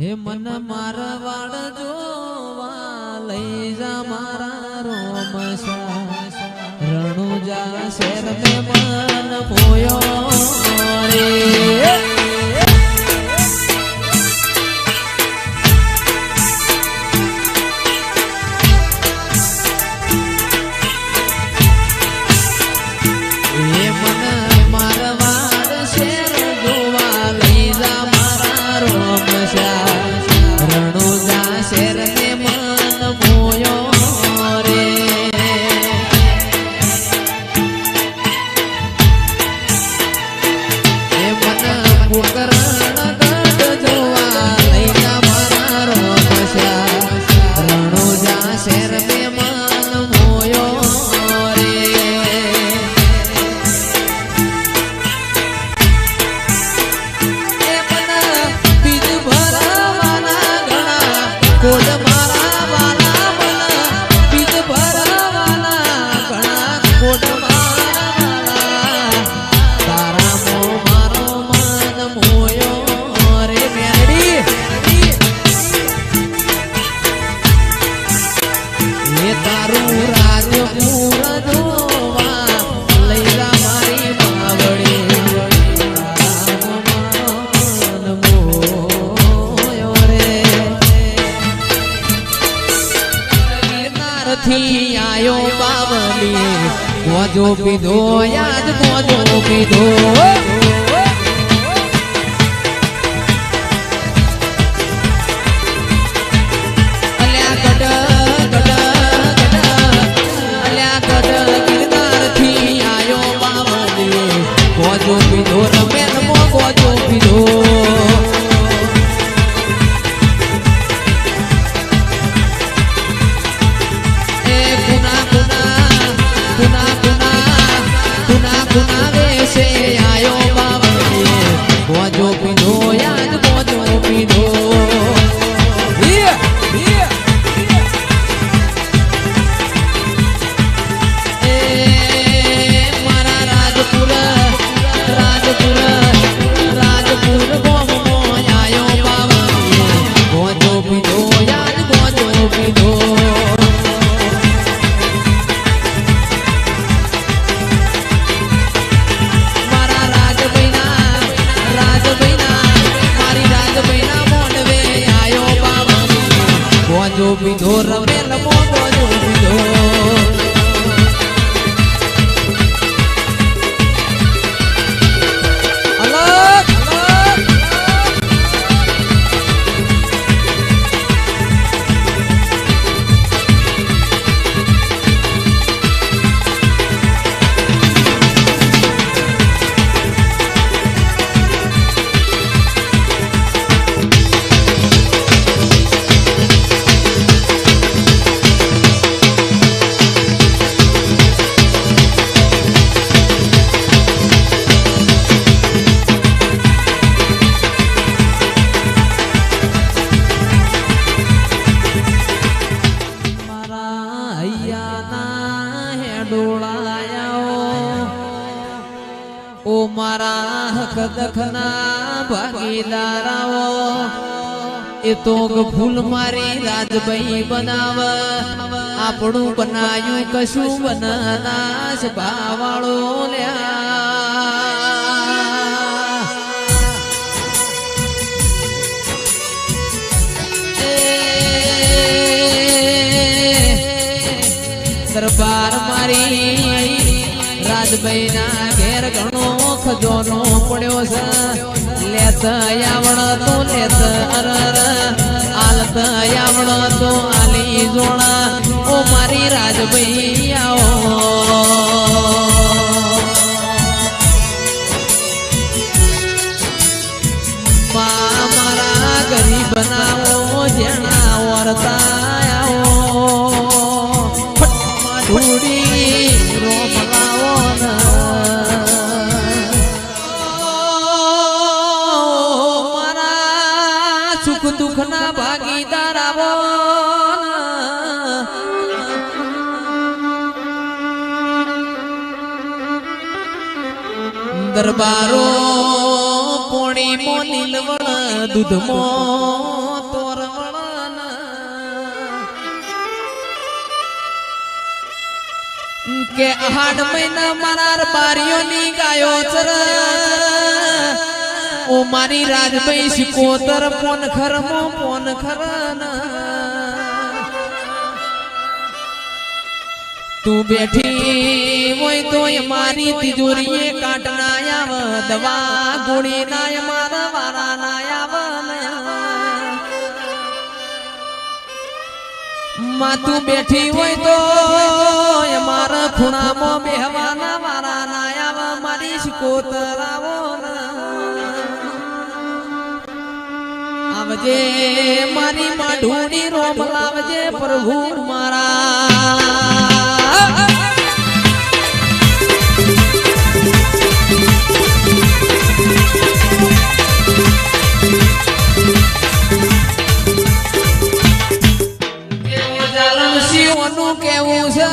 હે મન મારા વાળ જોવા લઈ જા મારા રોમ રણુજા શેર મન પોયો રે ક્યાંથી આયો પાવલી ગોજો પીધો યાદ ગોજો પીધો. લાયાઓ. ઓ મારા હક દખના ભાગીદારાઓ, એ તો ભૂલ મારી રાજભાઈ બનાવ. આપણું બનાયું કશું બનાનાશ ભાવાળો લ્યા. દરબાર મારી. રાજભાઈ ના ઘેર ઘણો ખજોનો પડ્યો છે. લેત આવણ તો લેત અરર. આલત આવણ તો આલી જોણા. ઓ મારી રાજભાઈ આવો. મારા ગરીબ નાઓ જણા વરતા દરબારો પોણીમો નીલવણ દૂધમો કે આઠ મહિના મારા બારીઓની ગાયો ચર. ઓ મારી રાજભાઈ સિકોતર પોન ખરમો પોન ખરના તું બેઠી હોય તોય મારી તિજોરીએ કાટના આવ દવા ગુણી ના મારા વારા ના માં તું બેઠી હોય તો મારા ખૂણામાં બેહવાના મારા ના આવ મારી શિકોતર આવજે મારી માઢુની રોમ લાવજે પ્રભુ મારા. શિવનું કેવું છે?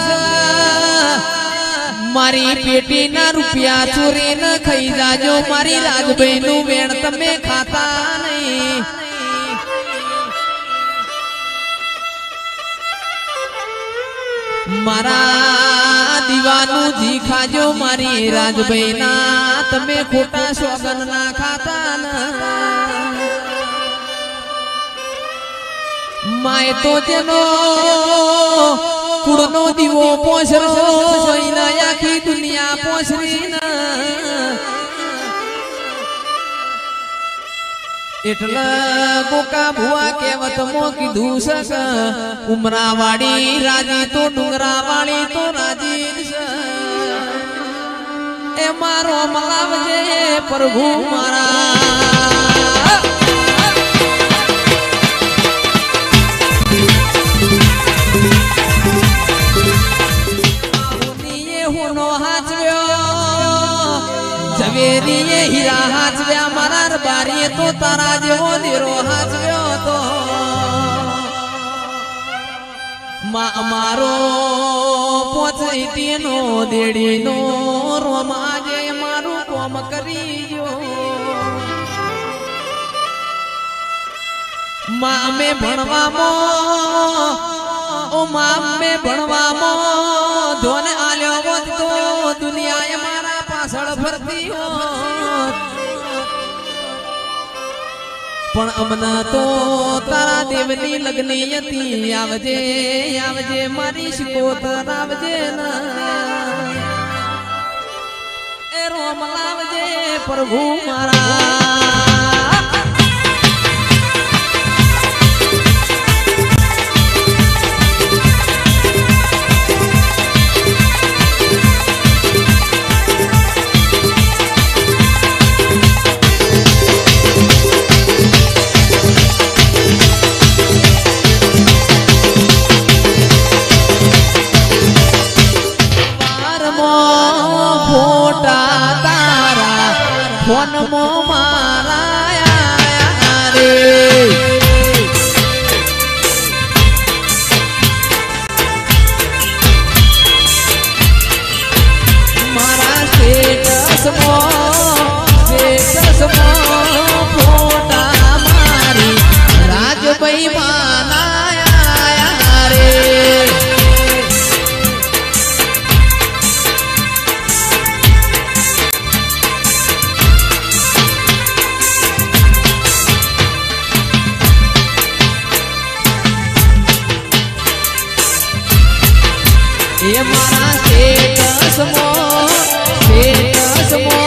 મારી પેટી ના રૂપિયા ચોરી ન ખાઈ જાજો. મારી રાજભાઈ નું વેણ તમે ખાતા નહીં. મારા દીવાનું જી ખાજો. મારી રાજભાઈ ના તમે ખોટા સોગન ના ખાતા ના માય તો તેનો કુળનો દીવો પોસરો એના આખી દુનિયા પોસરી એટલે કોકા ભુવા કેવત મો કીધું સસ ઉમરા રાજી તો ડુંગરા વાળી તો રાજી. એ મારો મલાવજે પ્રભુ મારા તો તારા જેવો દીરો હાજવ્યો તો માં અમારો પોચઈ તેનો દેડીનો, રોમ આજે મારું કોમ કરી જો માં અમે ભણવામાં, ઓ માં અમે ભણવામાં, ધોને આલ્યો વધતો, દુનિયાએ મારા પાછળ ફરતી હોત. પણ અમના તો તારા દેવની લગ્ની હતી. આવજે આવજે, મારી શિકોતર તારાવજે ના. એ રોમ લાવજે પ્રભુ મારા. એ મારા કેતસમો કેતસમો